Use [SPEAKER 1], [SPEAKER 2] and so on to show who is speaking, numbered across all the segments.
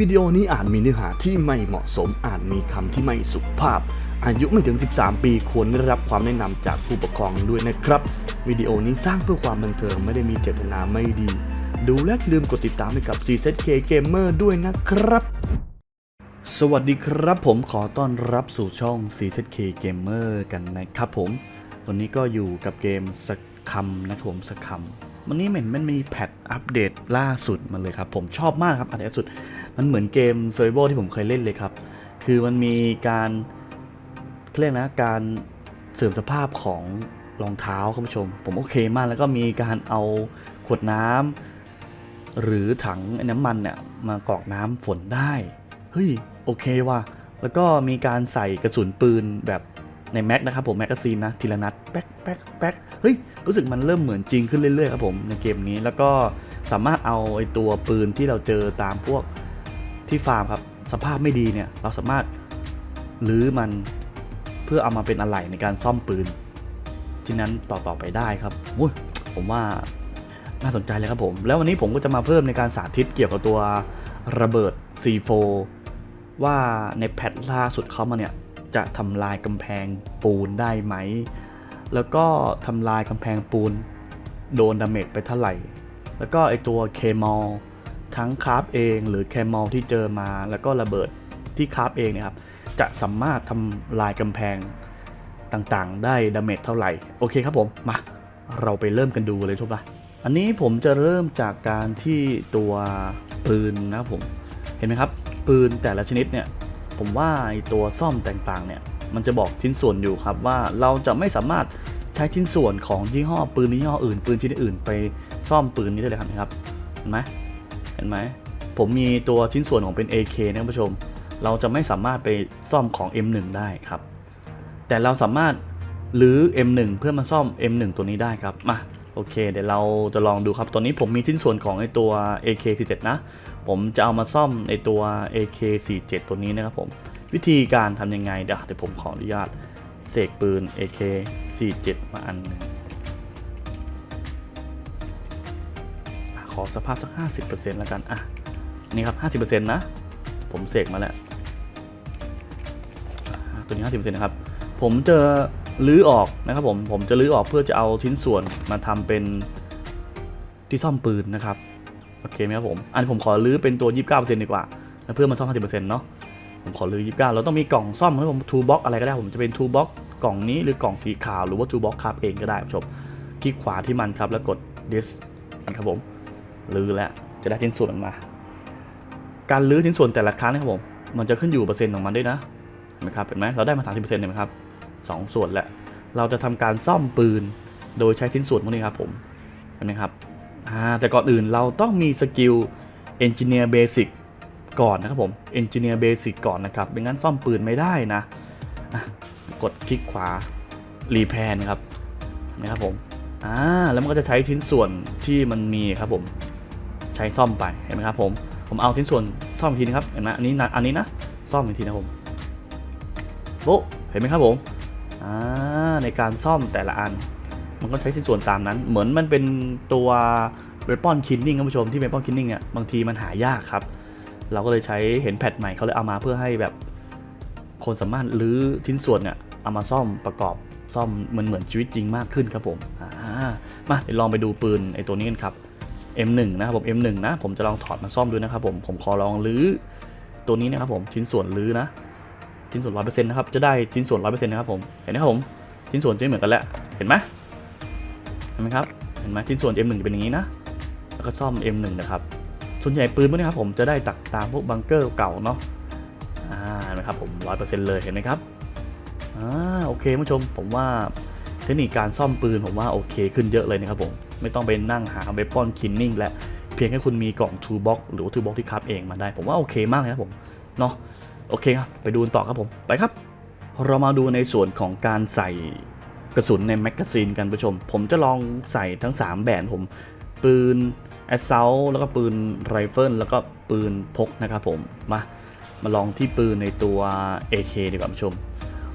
[SPEAKER 1] วิดีโอนี้อาจมีเนื้อหาที่ไม่เหมาะสมอาจมีคำที่ไม่สุภาพ อายุไม่ถึง 13 ปีควรได้รับความแนะนำจากผู้ปกครองด้วยนะครับ วิดีโอนี้สร้างเพื่อความบันเทิงไม่ได้มีเจตนาไม่ดี ดูและลืมกดติดตามให้กับ CZK Gamer ด้วยนะครับ สวัสดีครับผมขอต้อนรับสู่ช่อง CZK Gamer กันนะครับผม วันนี้ก็อยู่กับเกมสักคำนะครับผมสักคำ วันนี้เหม็นมันมีแพทอัปเดตล่าสุดมาเลยครับ ผมชอบมากครับอัปเดตล่าสุด มันเหมือนเกมเซอร์โวที่ผมเคยเล่นเลยครับ คือมันมีการเรียกนะการเสริมสภาพของรองเท้าคุณผู้ชม ผมโอเคมากแล้วก็มีการเอาขวดน้ำหรือถังน้ำมันเนี่ยมากรอกน้ำฝนได้ เฮ้ยโอเคว่ะแล้วก็มีการใส่กระสุนปืนแบบ ในแม็กนะครับผมแมกกาซีนนะทีละนัดแป๊กแป๊กแป๊กเฮ้ยรู้สึกมันเริ่มเหมือนจริงขึ้นเรื่อยๆครับผมในเกมนี้แล้วก็สามารถเอาไอตัวปืนที่เราเจอตามพวกที่ฟาร์มครับสภาพไม่ดีเนี่ยเราสามารถลื้อมันเพื่อเอามาเป็นอะไหล่ในการซ่อมปืนที่นั้นต่อๆไปได้ครับอุ้ยผมว่าน่าสนใจเลยครับผม แล้ววันนี้ผมก็จะมาเพิ่มในการสาธิตเกี่ยวกับตัวระเบิด C4 ว่าในแพทล่าสุดเขามาเนี่ย จะทำลายกำแพงปูนได้ไหม แล้วก็ทำลายกำแพงปูนโดนดาเมจไปเท่าไหร่ แล้วก็ไอตัวเคมอลทั้งคาราฟเองหรือเคมอลที่เจอมา แล้วก็ระเบิดที่คาราฟเองเนี่ยครับ จะสามารถทำลายกำแพงต่างๆ ได้ดาเมจเท่าไหร่ โอเคครับผม มา เราไปเริ่มกันดูเลยทุกท่านอันนี้ผมจะเริ่มจากการที่ตัวปืนนะครับผม เห็นไหมครับ ปืนแต่ละชนิดเนี่ย ผมว่าตัวซ่อมต่างๆเนี่ยมันจะบอกชิ้นส่วนอยู่ครับว่าเราจะไม่สามารถใช้ชิ้นส่วนของยี่ห้อปืนยี่ห้ออื่น ปืนชนิดอื่น ไปซ่อมปืนนี้ได้เลยครับเห็นครับเห็นไหมเห็นไหมผมมีตัวชิ้นส่วนของเป็น AK นะท่านผู้ชม เราจะไม่สามารถไปซ่อมของ M1 ได้ครับ แต่เราสามารถหรือ M1 เพื่อมาซ่อม M1 ตัวนี้ได้ครับมาโอเค เดี๋ยวเราจะลองดูครับตอนนี้ผมมีชิ้นส่วนของไอตัว AK47 นะ ผมจะเอามาซ่อมไอตัว AK47 ตัวนี้นะครับผม วิธีการทำยังไงเดี๋ยวเดี๋ยวผมขออนุญาตเสกปืน AK47 มาอันหนึงอะขอสภาพสัก 50%แล้วกัน อะ นี่ครับ 50%นะ ผมเสกมาแล้ว ตัวนี้ 50%นะครับ ผมจะลื้อออกนะครับผม ผมจะลื้อออกเพื่อจะเอาชิ้นส่วนมาทำเป็นที่ซ่อมปืนนะครับ โอเคไหมครับผมอันนผมขอลื้อเป็นตัว 29%ดีกว่าเพื่อมาซ่อม50%เนาะผมขอลื้อ29เราต้องมีกล่องซ่อมให้ผมทูบ็อกอะไรก็ได้ผมจะเป็นทูบ็อกกล่องนี้หรือกล่องสีขาวหรือว่าทูบ็อกครับเองก็ได้ผู้ชมคลิกขวาที่มันครับแล้วกด this นะครับผมลื้อแล้วจะได้ชิ้นส่วนออกมา การลื้อชิ้นส่วนแต่ละครั้งนะครับผมมันจะขึ้นอยู่เปอร์เซ็นต์ของมันด้วยนะเห็นไหมครับเห็นไหมเราได้มา30%เห็นไหมครับสองส่วนแหละเราจะทำการซ่อมปืนโดยใช้ชิ้นส่วนพวกนี้ครับผมเห็นไหมครับ อ่าแต่ก่อนอื่นเราต้องมีสกิล Engineer Basic ก่อนนะครับผม Engineer Basic ก่อนนะครับไม่งั้นซ่อมปืนไม่ได้นะะกดคลิกขวา Repair นครับนะครับผมอ่าแล้วมันก็จะใช้ชิ้นส่วนที่มันมีครับผมใช้ซ่อมไปเห็นไหมครับผมผมเอาชิ้นส่วนซ่อมอีกทีนะครับเห็นไหมอันนี้นะอันนี้นะซ่อมอีกทีนะผมโบเห็นไหมครับผมอ่าในการซ่อมแต่ละอัน มันก็ใช้ชิ้นส่วนตามนั้น เหมือนมันเป็นตัวเวปอนคินนิ่งท่านผู้ชมที่เวปอนคินนิ่งเนี่ยบางทีมันหายากครับ เราก็เลยใช้เห็นแพทใหม่เขาเลยเอามาเพื่อให้แบบคนสามารถรื้อชิ้นส่วนเนี่ยเอามาซ่อมประกอบซ่อมเหมันเหมือนชีวิตจริงมากขึ้นครับผมมาลองไปดูปืนไอตัวนี้กันครับ M1 นะครับผม M1 นะ ผมจะลองถอดมาซ่อมดูนะครับผมผมขอลองรื้อตัวนี้นะครับผมชิ้นส่วนรื้อนะชิ้นส่วนร้อยเปอร์เซ็นต์นะครับจะได้ชิ้นส่วนร้อยเปอร์เซ็นต์นะครับผมเห็นไหมครับผมชิ้นส่วนจะไม่เหมือนกันแล้วเห็นไหม ห็นไหมครับ เห็นไหมชิ้นส่วน M1 จะเป็นอย่างนี้นะ แล้วก็ซ่อม M1 นะครับ ส่วนใหญ่ปืนพวกนี้ครับผมจะได้ตักตามพวกบังเกอร์เก่าเนาะ อ่าเห็นไหมครับผมร้อยเปอร์เซ็นต์เลยเห็นไหมครับ อ่าโอเคผู้ชมผมว่าเทคนิคการซ่อมปืนผมว่าโอเคขึ้นเยอะเลยนะครับผม ไม่ต้องไปนั่งหาเวปอนคินนิ่งและเพียงแค่คุณมีกล่องทูบ็อกหรือว่าทูบ็อกที่คับเองมาได้ ผมว่าโอเคมากเลยครับผม เนาะโอเคครับ ไปดูต่อครับผม ไปครับ เรามาดูในส่วนของการใส่ กระสุนในแมกกาซีนกันผู้ชม ผมจะลองใส่ทั้ง 3 แบบผม ปืนแอสเซลแล้วก็ปืนไรเฟิลแล้วก็ปืนพกนะครับผมมามาลองที่ปืนในตัว AK ดีกว่าผู้ชม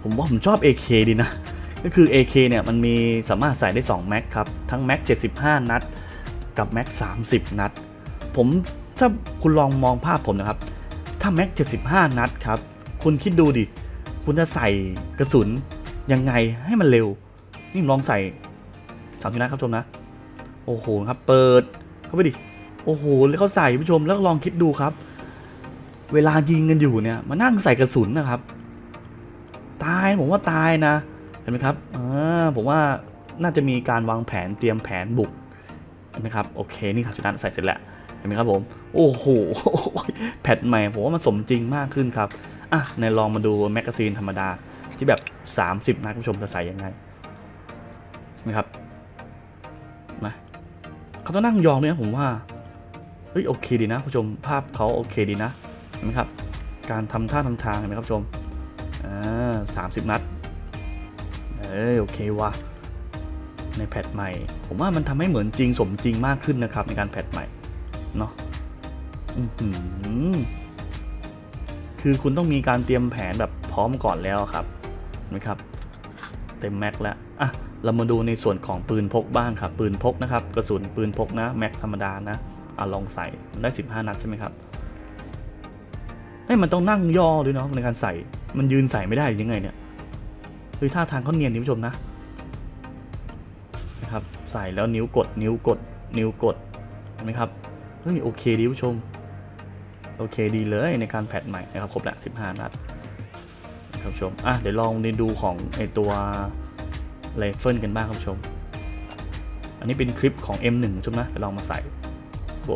[SPEAKER 1] ผมว่าผมชอบ AK ดีนะ ก็คือ AK เนี่ยมันมีสามารถใส่ได้ 2 แม็กครับ ทั้งแม็ก 75 นัด กับแม็ก 30 นัด ผมถ้าคุณลองมองภาพผมนะครับ ถ้าแม็ก 75 นัดครับ คุณคิดดูดิ คุณจะใส่กระสุนยังไงให้มันเร็ว นี่ลองใส่สามสิบนัดครับชมนะ โอ้โหครับเปิดเข้าไปดิโอ้โหแล้วเขาใส่ผู้ชมแล้วลองคิดดูครับ เวลายิงกันอยู่เนี่ยมานั่งใส่กระสุนนะครับ ตายผมว่าตายนะเห็นไหมครับอ่าผมว่าน่าจะมีการวางแผนเตรียมแผนบุกเห็นไหมครับโอเคนี่ครับชุดนั้นใส่เสร็จแล้วเห็นไหมครับผมโอ้โหแพทใหม่ผมว่ามันสมจริงมากขึ้นครับอะในลองมาดูแมกกาซีนธรรมดาที่แบบ 30นะคุณผู้ชมจะใส่ยังไง นไหมครับมาเขาต้องนั่งยองด้วยผมว่าเฮ้ยโอเคดีนะผู้ชมภาพเขาโอเคดีนะเห็นไหมครับการทำท่าทำทางเห็นไหมครับผู้ชมอ่าสามสิบนัดเอ้ยโอเควะในแพทใหม่ ผมว่ามันทำให้เหมือนจริงสมจริงมากขึ้นนะครับ ในการแพทใหม่เนาะอื้อหือคือคุณต้องมีการเตรียมแผนแบบพร้อมก่อนแล้วครับเห็นไหมครับ เต็มแม็กแล้วอะ เรามาดูในส่วนของปืนพกบ้างครับ ปืนพกนะครับ กระสุนปืนพกนะแม็กธรรมดานะอะลองใส่มันได้ 15 นัดใช่ไหมครับเฮ้ยมันต้องนั่งย่อด้วยเนาะในการใส่ มันยืนใส่ไม่ได้อยังไงเนี่ยเฮ้ยท่าทางเขาเนียนดีผู้ชมนะนะครับ ใส่แล้วนิ้วกด นิ้วกด นิ้วกดเห็นไหมครับเฮ้ยโอเคดีผู้ชม โอเคดีเลยในการแพทใหม่นะครับครบแล้ว15 นัดนะครับผู้ชมอะเดี๋ยวลองดูของไอตัว ไรเฟิลกันบ้างครับชม อันนี้เป็นคลิปของ M1 ชมนะเดี๋ยวลองมาใส่โบ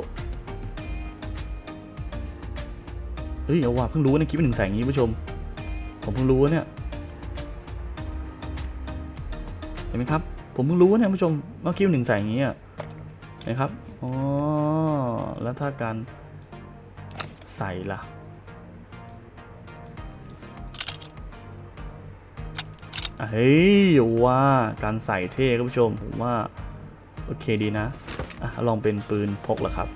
[SPEAKER 1] เฮ้ยเอาว่าเพิ่งรู้นะคลิปหนึ่งใส่อย่างนี้ผู้ชม ผมเพิ่งรู้เนี่ยเห็นไหมครับ ผมเพิ่งรู้เนี่ยผู้ชมว่าคลิปหนึ่งใส่อย่างนี้อะนะครับอ๋อแล้วถ้าการใส่ล่ะ เฮ้ยว่าการใส่เท่ครับผู้ชมผมว่า โอเคดีนะอะลองเป็นปืนพกเหรอครับ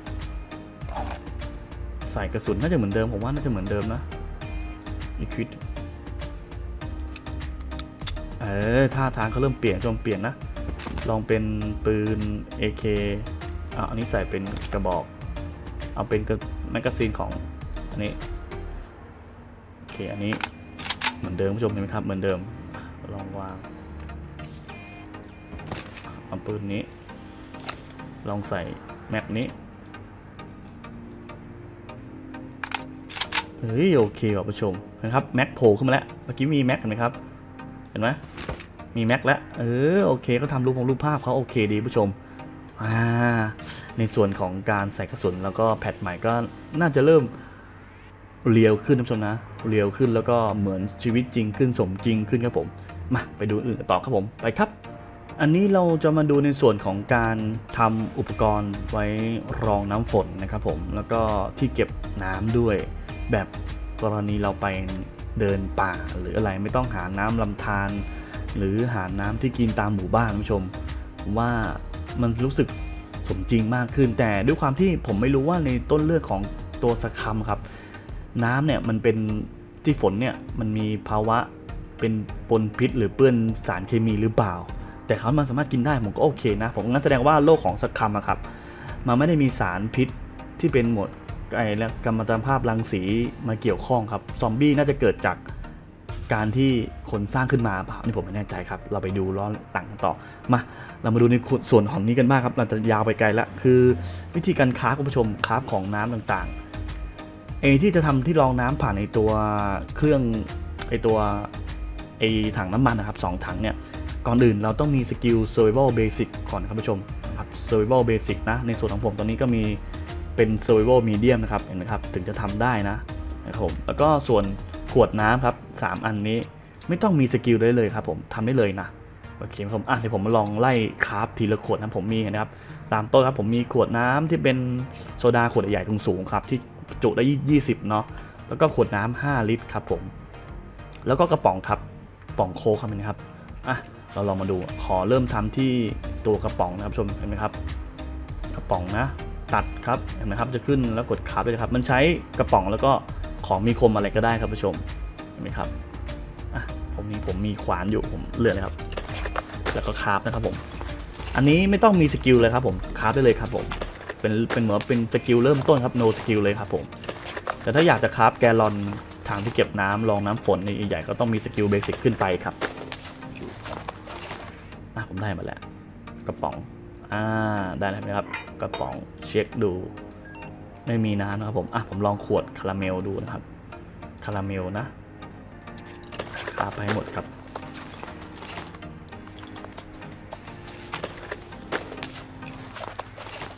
[SPEAKER 1] ใส่กระสุนน่าจะเหมือนเดิมผมว่าน่าจะเหมือนเดิมนะอีควิดเออท่าทางเขาเริ่มเปลี่ยนชมเปลี่ยนนะ ลองเป็นปืน AK อะอันนี้ใส่เป็นกระบอก เอาเป็นกระแมกกาซีนของอันนี้โอเคอันนี้เหมือนเดิมผู้ชมเห็นไหมครับเหมือนเดิม ลองวางเอาปืนนี้ ลองใส่แม็กนี้เฮ้ยโอเคว่ะผู้ชมนะครับแม็กโผล่ขึ้นมาแล้วเมื่อกี้มีแม็กเห็นไหมครับเห็นไหมมีแม็กแล้วเออโอเคเขาทำรูปของรูปภาพเขาโอเคดีผู้ชมอ่าในส่วนของการใส่กระสุนแล้วก็แพทใหม่ก็น่าจะเริ่มเรียวขึ้นท่านผู้ชมนะเรียวขึ้นแล้วก็เหมือนชีวิตจริงขึ้นสมจริงขึ้นครับผม มาไปดูอื่นต่อครับผมไปครับ อันนี้เราจะมาดูในส่วนของการทำอุปกรณ์ไว้รองน้ำฝนนะครับผมแล้วก็ที่เก็บน้ำด้วยแบบกรณีเราไปเดินป่าหรืออะไรไม่ต้องหาน้ำลำธารหรือหาน้ำที่กินตามหมู่บ้านผู้ชม ว่ามันรู้สึกสมจริงมากขึ้น แต่ด้วยความที่ผมไม่รู้ว่าในต้นเลือดของตัวสคัมครับ น้ำเนี่ยมันเป็นที่ฝนเนี่ยมันมีภาวะ เป็นปนพิษ หรือเปื้อนสารเคมีหรือเปล่า แต่เขามันสามารถกินได้ผมก็โอเคนะ ผมงั้นแสดงว่าโลกของสคัมอะครับ มันไม่ได้มีสารพิษที่เป็นหมดไอ้และกรรมตภาพรังสีมาเกี่ยวข้องครับ ซอมบี้น่าจะเกิดจากการที่คนสร้างขึ้นมาเปล่านี่ผมไม่แน่ใจครับ เราไปดูล้อหลังต่อ มา เรามาดูในส่วนของนี้กันบ้างครับ เราจะยาวไปไกลละคือวิธีการค้าคุณผู้ชมค้าของน้ำต่างๆ เอที่จะทำที่รองน้ำผ่านในตัวเครื่องไอตัว ถังน้ำมันนะครับสองถังเนี่ยก่อนอื่นเราต้องมีสกิล survival basic ก่อนครับผู้ชมนะครับ survival basic นะ ในส่วนของผมตอนนี้ก็มีเป็น survival medium นะครับเห็นไหมครับถึงจะทำได้นะนะครับผมแล้วก็ส่วนขวดน้ำครับ 3 อันนี้ไม่ต้องมีสกิลได้เลยครับผมทำได้เลยนะโอเคครับผมอะเดี๋ยวผมมาลองไล่คราฟทีละขวดนะผมมีนะครับ ตามต้นครับผมมีขวดน้ำที่เป็นโซดาขวดใหญ่ๆสูงๆครับ ที่จุได้ 20 เนาะแล้วก็ขวดน้ำ5ลิตรครับผม แล้วก็กระป๋องครับ ป๋องโค้กครับเห็นะครับอะเราลองมาดูขอเริ่มทำที่ตัวกระป๋องนะครับชมเห็นไหมครับ กระป๋องนะตัดครับเห็นไหมครับจะขึ้นแล้วกดคราฟเลยครับ มันใช้กระป๋องแล้วก็ของมีคมอะไรก็ได้ครับผู้ชมเห็นไหมครับอะผมมีผมมีขวานอยู่ผมเลือกเลยครับ แล้วก็คราฟนะครับผมอันนี้ไม่ต้องมีสกิลเลยครับผมคราฟได้เลยครับผมเป็นเป็นเหมือนเป็นสกิลเริ่มต้นครับ no skill เลยครับผม
[SPEAKER 2] แต่ถ้าอยากจะคราฟแกลลอน ถังที่เก็บน้ำรองน้ำฝนใหญ่ๆก็ต้องมีสกิลเบสิกขึ้นไปครับอะผมได้มาแล้ว กระป๋องอ่าได้แล้วไหมครับ กระป๋องเช็คดู ไม่มีน้ำนะครับผมอะผมลองขวดคาราเมลดูนะครับคาราเมลนะคาไปให้หมดครับ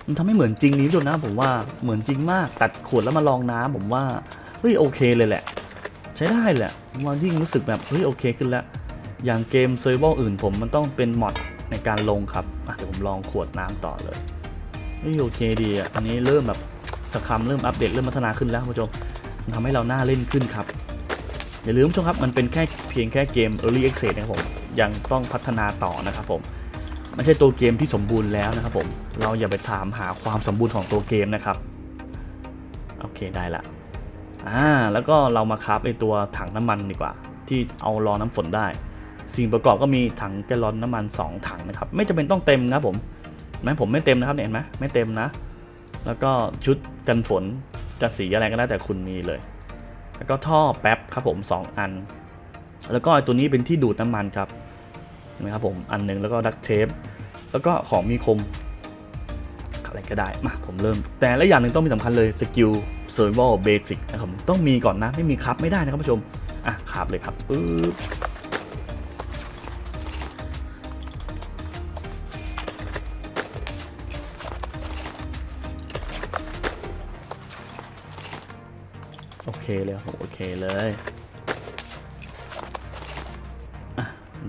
[SPEAKER 2] มันทำให้เหมือนจริงนี้ด้วยนะผมว่าเหมือนจริงมากตัดขวดแล้วมาลองน้ำผมว่าเฮ้ยโอเคเลยแหละ ใช้ได้แหละมว่ายิ่งรู้สึกแบบเฮ้ยโอเคขึ้นแล้ว อย่างเกมเซอร์เวอร์อื่นผมมันต้องเป็นมอดในการลงครับเดี๋ยวผมลองขวดน้ำต่อเลยเฮ้ยโอเคดีอะอันนี้เริ่มแบบสครัมเริ่มอัปเดตเริ่มพัฒนาขึ้นแล้วคุณผู้ชมมันทำให้เราหน่าเล่นขึ้นครับ อย่าลืมคุณผู้ชมครับมันเป็นแค่เพียงแค่เกม Early Access นะครับผมยังต้องพัฒนาต่อนะครับผมไม่ใช่ตัวเกมที่สมบูรณ์แล้วนะครับผมเราอย่าไปถามหาความสมบูรณ์ของตัวเกมนะครับ โอเคได้ละ อ่าแล้วก็เรามาคราฟไอตัวถังน้ำมันดีกว่า ที่เอารอน้ำฝนได้ สิ่งประกอบก็มีถังแกลลอนน้ำมัน 2 ถังนะครับ ไม่จำเป็นต้องเต็มนะผมเห็นไหมผมไม่เต็มนะครับเห็นไหมไม่เต็มนะ แล้วก็ชุดกันฝนจะสีอะไรก็ได้แต่คุณมีเลย แล้วก็ท่อแป๊บครับผม 2 อัน แล้วก็ตัวนี้เป็นที่ดูดน้ำมันครับนะครับผมอันหนึงแล้วก็ดักเทปแล้วก็ของมีคม อะไรก็ได้มาผมเริ่ม แต่และอย่างหนึ่งต้องมีสำคัญเลยสกิล survival basic นะครับต้องมีก่อนนะไม่มีครับไม่ได้นะครับผู้ชมอะครับเลยครับปึ๊บโอเคเลยโอเคเลย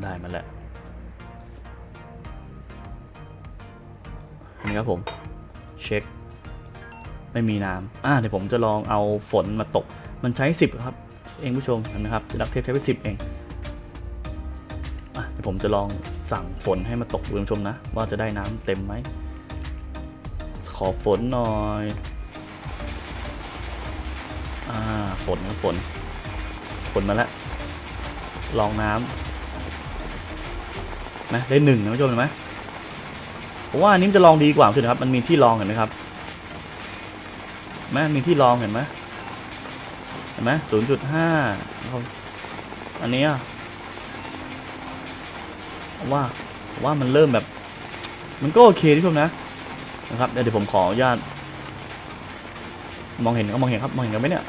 [SPEAKER 2] ได้มาแล้วนี่ครับผม ไม่มีน้ำอ่าเดี๋ยวผมจะลองเอาฝนมาตก มันใช้ 10 ครับ เองผู้ชมเห็นะครับดักเทปใช้ไป10 เองอะเดี๋ยวผมจะลองสั่งฝนให้มาตกคุณผู้ชมนะ ว่าจะได้น้ำเต็มไหม ขอฝนหน่อยอ่าฝนครับฝนฝนมาแล้วลองน้ำนะได้หนึ่งนะผู้ชมเห็นไหมผมว่าอันนี้จะลองดีกว่าคุณนะครับ มันมีที่ลองเห็นไหมครับ ไหมมีที่รองเห็นไหมเห็นไหมศูนย์จุดห้าอันนี้ว่าว่ามันเริ่มแบบ มันก็โอเคที่ชมนะนะครับเดี๋ยวผมขออนุญาตมองเห็นก็มองเห็นครับมองเห็นกันไหมเนี่ย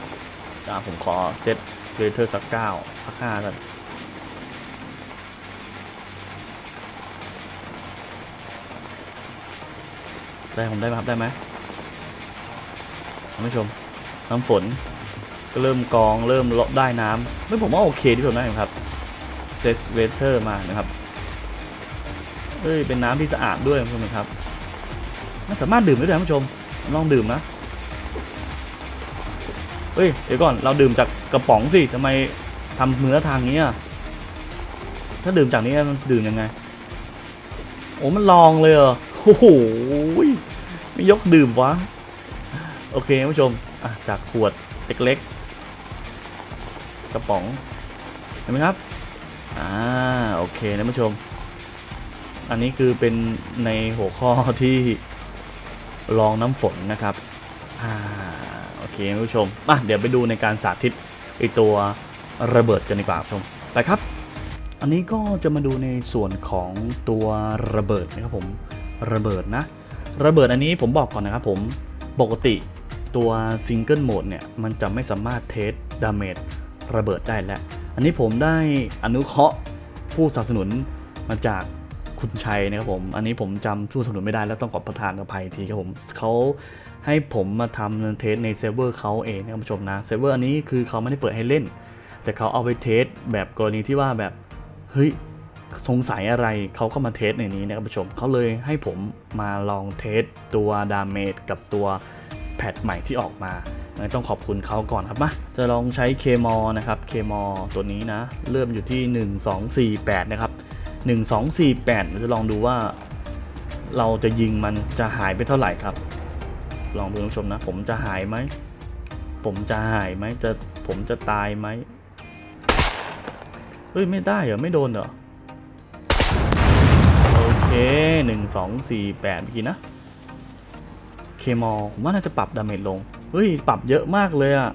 [SPEAKER 2] อ่าผมขอเซตเรเทอร์สักเก้าสักห้ากันได้ผมได้ไหมครับได้ไหม ท่านผู้ชมน้ำฝนก็เริ่มกองเริ่มเลาะได้น้ำไม่ผมว่าโอเคที่สุดนะครับเซสเวเทอร์มานะครับเอ้ยเป็นน้ำที่สะอาดด้วยคุณผู้ชมครับมันสามารถดื่มได้ด้วยนะท่านผู้ชมลองดื่มนะเฮ้ยเดี๋ยวก่อนเราดื่มจากกระป๋องสิทำไมทำมือทางนี้อะถ้าดื่มจากนี้มันดื่มยังไงโอ้มันลองเลยเหรอโอ้โหไม่ยกดื่มวะ โอเคท่านผู้ชมจากขวดเล็กๆกระป๋องเห็นไหมครับอ่าโอเคนะผู้ชม อันนี้คือเป็นในหัวข้อที่ลองน้ำฝนนะครับอ่าโอเคท่านผู้ชมมาเดี๋ยวไปดูในการสาธิตไอตัวระเบิดกันดีกว่าชมไปครับ อันนี้ก็จะมาดูในส่วนของตัวระเบิดนะครับผมระเบิดนะ ระเบิดอันนี้ผมบอกก่อนนะครับผมปกติ ตัวซิงเกิลโหมดเนี่ย มันจะไม่สามารถเทสดาเมจระเบิดได้แล้ว อันนี้ผมได้อนุเคราะห์ผู้สนับสนุนมาจากคุณชัยนะครับผม อันนี้ผมจำผู้สนับสนุนไม่ได้แล้วต้องขอประทานอภัยทีครับผมเขาให้ผมมาทำเทสในเซิร์ฟเวอร์เขาเองนะครับผู้ชมนะ เซิร์ฟเวอร์อันนี้คือเขาไม่ได้เปิดให้เล่น แต่เขาเอาไปเทสแบบกรณีที่ว่าแบบเฮ้ยสงสัยอะไรเขาก็มาเทสในนี้นะครับผู้ชมเขาเลยให้ผมมาลองเทสตัวดาเมจกับตัว แพทใหม่ที่ออกมาต้องขอบคุณเขาก่อนครับมาจะลองใช้เคมอนะครับเคมอตัวนี้นะ เริ่มอยู่ที่ 1248 นะครับ 1248 จะลองดูว่า เราจะยิงมันจะหายไปเท่าไหร่ครับ ลองดูท่านผู้ชมนะ ผมจะหายไหม ผมจะหายไหมจะผมจะตายไหมเฮ้ย ไม่ได้เหรอ ไม่โดนเหรอ โอเคหนึ่งสองสี่แปดเมื่อกี้นะ เคมอลผมว่าน่าจะปรับดาเมจลง เฮ้ย ปรับเยอะมากเลยอะ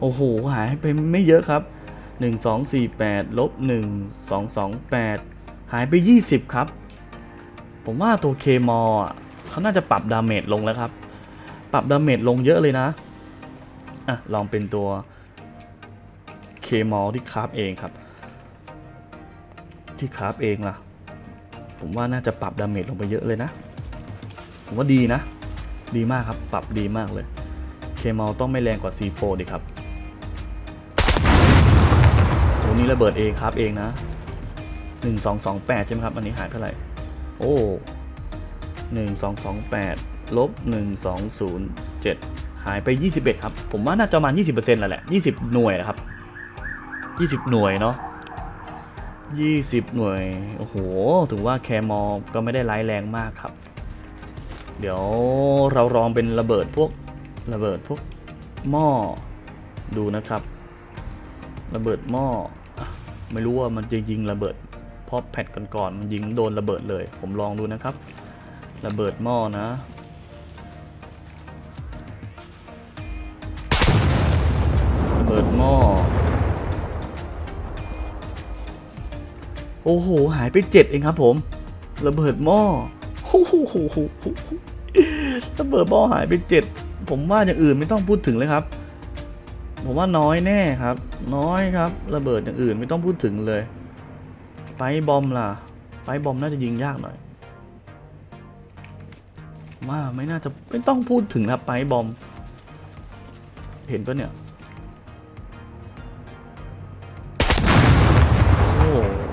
[SPEAKER 2] โอ้โห หายไปไม่เยอะครับหนึ่งสองสี่แปดลบหนึ่งสองสองแปดหายไปยี่สิบครับ ผมว่าตัวเคมออะเขาน่าจะปรับดาเมจลงแล้วครับ ปรับดาเมจลงเยอะเลยนะ อะ ลองเป็นตัวเคมอลที่คราฟเองครับ ที่คราฟเองล่ะ ผมว่าน่าจะปรับดาเมจลงไปเยอะเลยนะ ผมว่าดีนะ ดีมากครับ ปรับดีมากเลย เคมอลต้องไม่แรงกว่า C4 ดิครับตัวนี้ระเบิดเองครับเองนะ 1228 ใช่ไหมครับ อันนี้หายเท่าไหร่ โอ้1228ลบ1207 หายไป 21 ครับ ผมว่าน่าจะประมาณ 20%แล้วแหละ 20 หน่วยนะครับ 20 หน่วยเนาะ20 หน่วย โอ้โหถือว่าแคมอลก็ไม่ได้ร้ายแรงมากครับ เดี๋ยวเราลองเป็นระเบิดพวกระเบิดพวกหม้อดูนะครับ ระเบิดหม้อไม่รู้ว่ามันจะยิงระเบิดเพราะแพทก่อนๆมันยิงโดนระเบิดเลย ผมลองดูนะครับ ระเบิดหม้อนะระเบิดหม้อโอ้โห หายไปเจ็ดเองครับผม ระเบิดหม้อโอ้โห ระเบิดหม้อหายไปเจ็ดผมว่าอย่างอื่นไม่ต้องพูดถึงเลยครับ ผมว่าน้อยแน่ครับ น้อยครับ ระเบิดอย่างอื่นไม่ต้องพูดถึงเลย ไปบอมล่ะ ไปบอมน่าจะยิงยากหน่อยว่าไม่น่าจะไม่ต้องพูดถึงครับไปบอม เห็นปะเนี่ย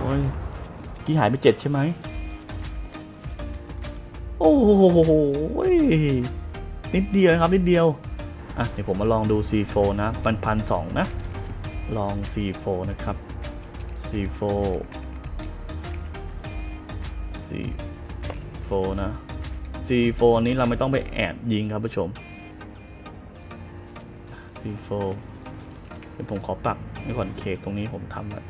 [SPEAKER 2] โอ้ยกี่หายไปเจ็ดใช่ไหม อ้โหนิดเดียวครับนิดเดียว อะเดี๋ยวผมมาลองดู C4 นะปันพันสองนะ ลอง C4 นะครับ C4 C4 นะ C4 นี้เราไม่ต้องไปแอบยิงครับผู้ชม C4 เดี๋ยวผมขอปรับในก่อนเคกตรงนี้ผมทำแบบ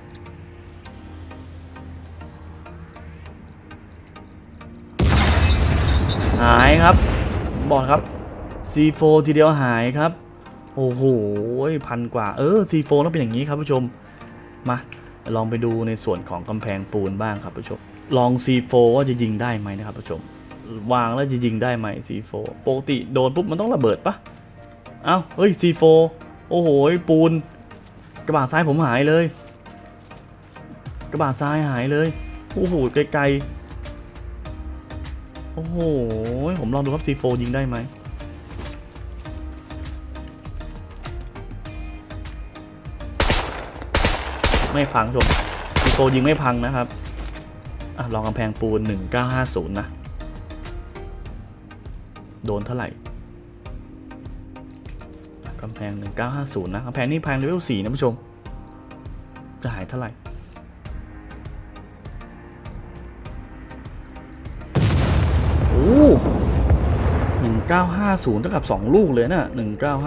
[SPEAKER 2] หายครับบอกครับ C4 ทีเดียวหายครับ โอ้โหพันกว่า เออ C4 ต้องเป็นอย่างนี้ครับผู้ชม มาลองไปดูในส่วนของกำแพงปูนบ้างครับผู้ชม ลอง C4 ว่าจะยิงได้ไหมนะครับผู้ชม วางแล้วจะยิงได้ไหม C4 ปกติโดนปุ๊บมันต้องระเบิดปะเอ้าเฮ้ย C4 โอ้โหปูน กระบะซ้ายผมหายเลย กระบะซ้ายหายเลย โอ้โหไกลๆ โอ้โห ผมลองดูครับ C4 ยิงได้ไหมไม่พังชม C4 ยิงไม่พังนะครับอะลองกำแพงปูน 1950 นะ โดนเท่าไหร่อะกำแพง 1950 นะกำแพงนี้แพงเลเวล4นะผู้ชม จะหายเท่าไหร่ 1950เท่ากับ 2 ลูกเลยนะ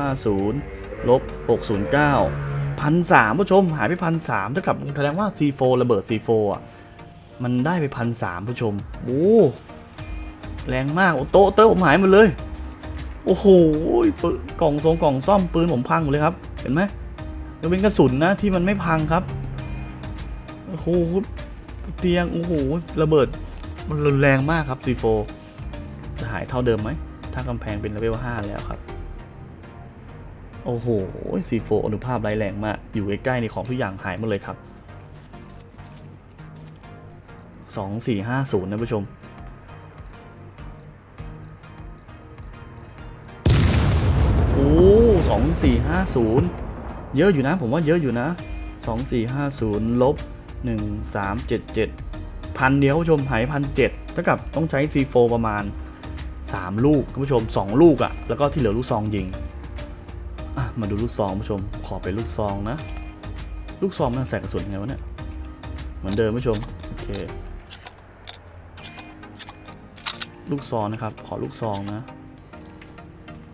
[SPEAKER 2] 1950ลบ609พันสามผู้ชมหายไปพันสามเท่ากับแสดงว่า C4 ระเบิด C4 อะมันได้ไปพันสามผู้ชมโอ้แรงมากโต๊ะเตอร์ผมหายหมดเลย โอ้โหกล่องทรงกล่องซ่อมปืนผมพังหมดเลยครับ เห็นไหมยัเป็นกระสุนนะที่มันไม่พังครับโอ้โหเตียงโอ้โหระเบิดมันรุนแรงมากครับซีโฟจะหายเท่าเดิมไหม ถ้ากำแพงเป็นเลเวล5แล้วครับ โอ้โห C4 อนุภาพร้ายแรงมาก อยู่ใกล้ๆในของทุกอย่างหายหมดเลยครับ 2450 นะผู้ชม โอ้สองสี่ห้าศูนย์เยอะอยู่นะ ผมว่าเยอะอยู่นะสองสี่ห้าศูนย์ลบหนึ่งสามเจ็ดเจ็ดพันเดียวผู้ชมหายพันเจ็ดเท่ากับต้องใช้ C4 ประมาณ 3 ลูกคุณผู้ชม 2 ลูกอะ่ะแล้วก็ที่เหลือลูกซองยิงอะมาดูลูกซองผู้ชม ขอเป็นลูกซองนะ ลูกซองมันใส่กระสุนไงวะเนี่ยเหมือนเดิมผู้ชมโอเคลูกซองนะครับ ขอลูกซองนะ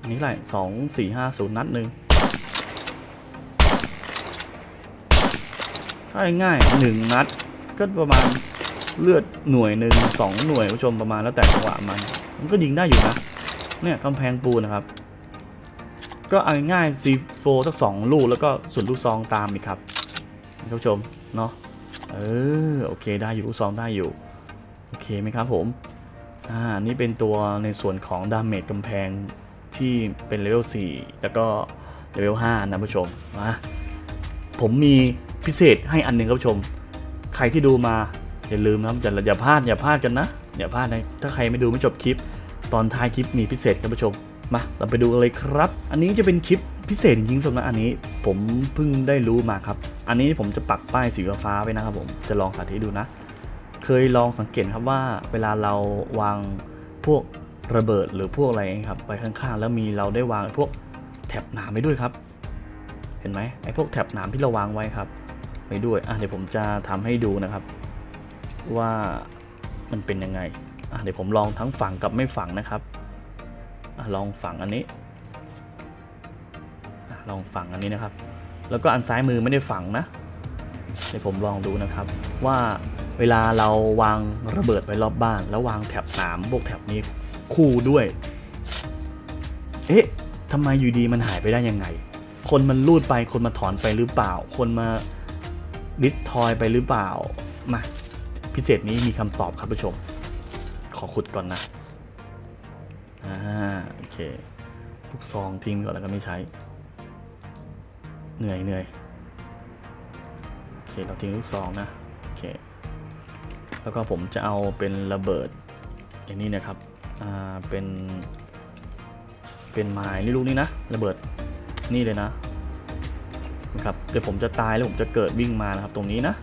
[SPEAKER 2] อันนี้ไรสองสี่ห้าศูนย์นัดหนึ่งถ้าง่ายหนึ่งนัดก็ประมาณเลือดหน่วยหนึ่งสองหน่วยผู้ชมประมาณแล้วแต่จังหวะมัน มันก็ยิงได้อยู่นะ เนี่ยกำแพงปูนนะครับ ก็เอาง่ายๆ C4 สักสองลูกแล้วก็ส่วนลูกซองตามอีกครับท่านผู้ชมเนาะเออโอเคได้อยู่ลูกซองได้อยู่โอเคไหมครับผมอ่านี่เป็นตัวในส่วนของดาเมจกำแพงที่เป็นเลเวล4แล้วก็เลเวล5นะผู้ชมมาผมมีพิเศษให้อันหนึ่งครับผู้ชม ใครที่ดูมาอย่าลืมนะครับอย่าอย่าพลาดอย่าพลาดกันนะ อย่าพลาดนะ ถ้าใครไม่ดูไม่จบคลิป ตอนท้ายคลิปมีพิเศษครับผู้ชม มา เราไปดูกันเลยครับ อันนี้จะเป็นคลิปพิเศษจริงๆผู้ชมนะอันนี้ผมเพิ่งได้รู้มาครับ อันนี้ผมจะปักป้ายสีฟ้าไว้นะครับผมจะลองสาธิตดูนะ เคยลองสังเกตครับว่าเวลาเราวางพวกระเบิดหรือพวกอะไรครับไปข้างๆ แล้วมีเราได้วางพวกแถบหนามไว้ด้วยครับ เห็นไหมไอ้พวกแถบหนามที่เราวางไว้ครับไว้ด้วยอะเดี๋ยวผมจะทำให้ดูนะครับ ว่า มันเป็นยังไงเดี๋ยวผมลองทั้งฝังกับไม่ฝังนะครับอลองฝังอันนี้อลองฝังอันนี้นะครับ แล้วก็อันซ้ายมือไม่ได้ฝังนะเดี๋ยวผมลองดูนะครับว่าเวลาเราวางระเบิดไว้รอบบ้าน แล้ววางแถบหนามพวกแถบนี้คู่ด้วย เอ๊ะทำไมอยู่ดีมันหายไปได้ยังไง คนมันลูดไปคนมาถอนไปหรือเปล่า คนมาดิสทอยไปหรือเปล่ามา พิเศษนี้มีคำตอบครับผู้ชม ขอขุดก่อนนะ อ่า โอเค ลูกซองทิ้งก่อนแล้วก็ไม่ใช้ เหนื่อยเหนื่อยโอเค เราทิ้งลูกซองนะ โอเค แล้วก็ผมจะเอาเป็นระเบิดอย่างนี้นะครับ อ่า เป็น เป็นไม้นี่ลูกนี้นะ ระเบิด นี่เลยนะนะครับเดี๋ยวผมจะตายแล้วผมจะเกิดวิ่งมานะครับ ตรงนี้นะ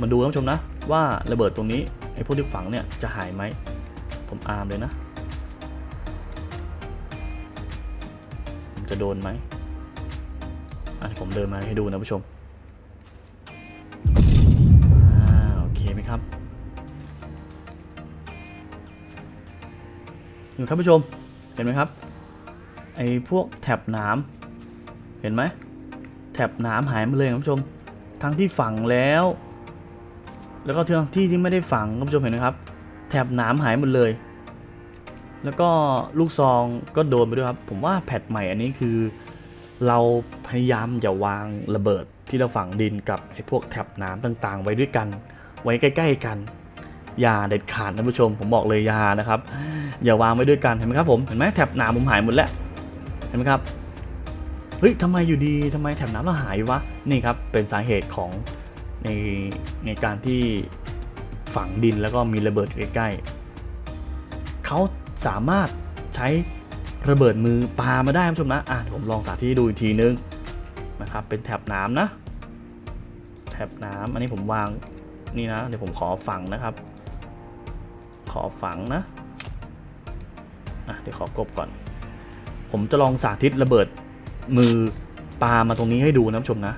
[SPEAKER 2] มาดูท่านผู้ชมนะ ว่าระเบิดตรงนี้ไอ้พวกที่ฝังเนี่ยจะหายไหม ผมอาร์มเลยนะผมจะโดนไหมอะผมเดินมาให้ดูนะผู้ชมอโอเคไหมครับอยู่ครับผู้ชมเห็นไหมครับไอ้พวกแถบหน้ำเห็นไหมแถบหน้ำหายมดเลยครับผู้ชมทั้งที่ฝังแล้ว แล้วก็ที่ที่ที่ไม่ได้ฝังคุณผู้ชมเห็นไหมครับ แถบหนามหายหมดเลย แล้วก็ลูกซองก็โดนไปด้วยครับ ผมว่าแพทใหม่อันนี้คือ เราพยายามอย่าวางระเบิดที่เราฝังดินกับไอ้พวกแถบหนามต่างๆ ไว้ด้วยกัน ไว้ใกล้ ๆ กันอย่าเด็ดขาดนะผู้ชม ผมบอกเลยอย่านะครับ อย่าวางไว้ด้วยกันเห็นไหมครับผมเห็นไหมแถบหนามผมหายหมดแล้วเห็นไหมครับเฮ้ยทำไมอยู่ดีทำไมแถบหนามเราหายวะนี่ครับเป็นสาเหตุของ ในในการที่ฝังดินแล้วก็มีระเบิดใกล้ๆเขาสามารถใช้ระเบิดมือปามาได้คุณผู้ชมนะอะผมลองสาธิตดูอีกทีนึงนะครับเป็นแถบน้ำนะ แถบน้ำอันนี้ผมวางนี่นะเดี๋ยวผมขอฝังนะครับ ขอฝังนะอะเดี๋ยวขอกบก่อน ผมจะลองสาธิตระเบิดมือปามาตรงนี้ให้ดูนะคุณผู้ชมนะ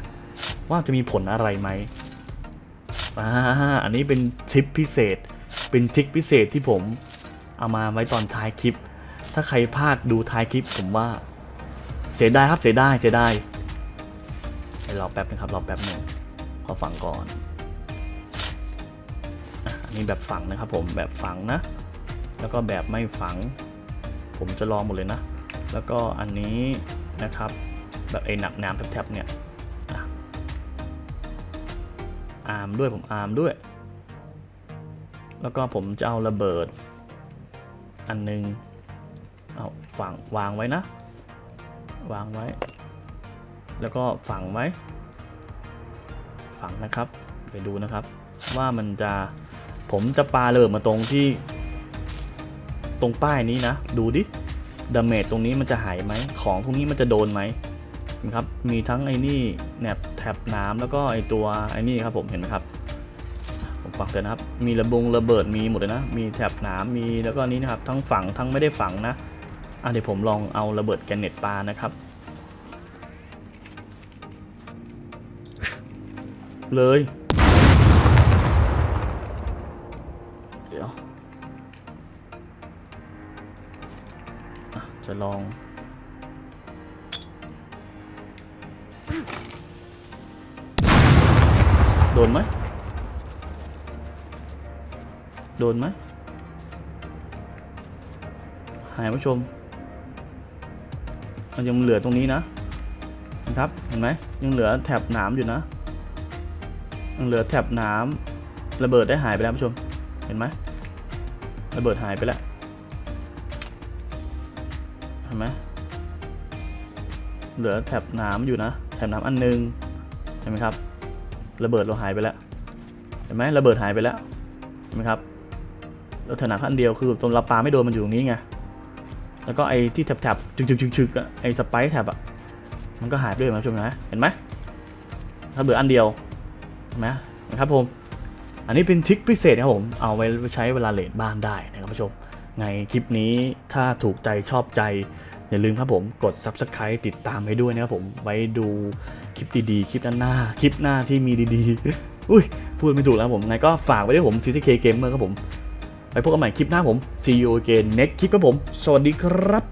[SPEAKER 2] ว่าจะมีผลอะไรไหม อ่าอันนี้เป็นทริปพิเศษ เป็นทริคพิเศษที่ผมเอามาไว้ตอนท้ายคลิป ถ้าใครพลาดดูท้ายคลิปผมว่า เสียดายครับเสียดายเสียดายเดี๋ยวรอแป๊บนึงครับรอแป๊บหนึ่งขอฝังก่อนอะอันนี้แบบฝังนะครับผมแบบฝังนะ แล้วก็แบบไม่ฝัง ผมจะลองหมดเลยนะ แล้วก็อันนี้นะครับแบบไอ้หนักน้ำแทบๆเนี่ย อาร์มด้วยผมอาร์มด้วย แล้วก็ผมจะเอาระเบิด อันหนึงเอาฝังวางไว้นะ วางไว้ แล้วก็ฝังไว้ฝังนะครับไปดูนะครับ ว่ามันจะผมจะปาระเบิดมาตรงที่ ตรงป้ายนี้นะ ดูดิดาเมจตรงนี้มันจะหายไหมของตรงนี้มันจะโดนไหมนะครับ มีทั้งไอ้นี่แหนบ แถบน้ำแล้วก็ไอตัวไอ้นี่ครับผมเห็นไหมครับผมปักเลยนนะครับ มีระบงระเบิดมีหมดเลยนะ มีแถบน้ำมีแล้วก็นี้นะครับ ทั้งฝังทั้งไม่ได้ฝังนะอะเดี๋ยวผมลองเอาระเบิดแกนเน็ตปลานะครับ เลย เดี๋ยวจะลอง โดนไหมโดนไหมหายผู้ชมมันยังเหลือตรงนี้นะนะครับเห็นไหมยังเหลือแถบหนามอยู่นะยังเหลือแถบหนามระเบิดได้หายไปแล้วผู้ชมเห็นไหมระเบิดหายไปแล้วเห็นไหมเหลือแถบหนามอยู่นะแถบหนามอันหนึงเห็นไหมครับ ระเบิดเราหายไปแล้วเห็นไหมระเบิดหายไปแล้วเห็นไหมครับแล้วแถนามอันเดียวคือตรงเราปาไม่โดนมันอยู่ตรงนี้ไงแล้วก็ไอ้ที่แถบๆจึกๆๆๆอะไอ้สไปซ์แถบอะมันก็หายไปด้วยนะชมนะเห็นไหมระเบิดอันเดียวเห็นไหมนะครับผมอันนี้เป็นทริคพิเศษนะครับผม เอาไว้ใช้เวลาเลดบ้านได้นะครับผู้ชม ไงคลิปนี้ถ้าถูกใจชอบใจ อย่าลืมครับผมกด Subscribe ติดตามให้ด้วยนะครับผม ไว้ดู คลิปดีๆ คลิปหน้าคลิปหน้าที่มีดีๆ อุ้ย พูดไม่ถูกแล้วผมไงก็ฝากไว้ด้วยผม CCK Gamer ครับผม ไปพบกันใหม่คลิปหน้าผม CEO again next คลิปครับผม สวัสดีครับ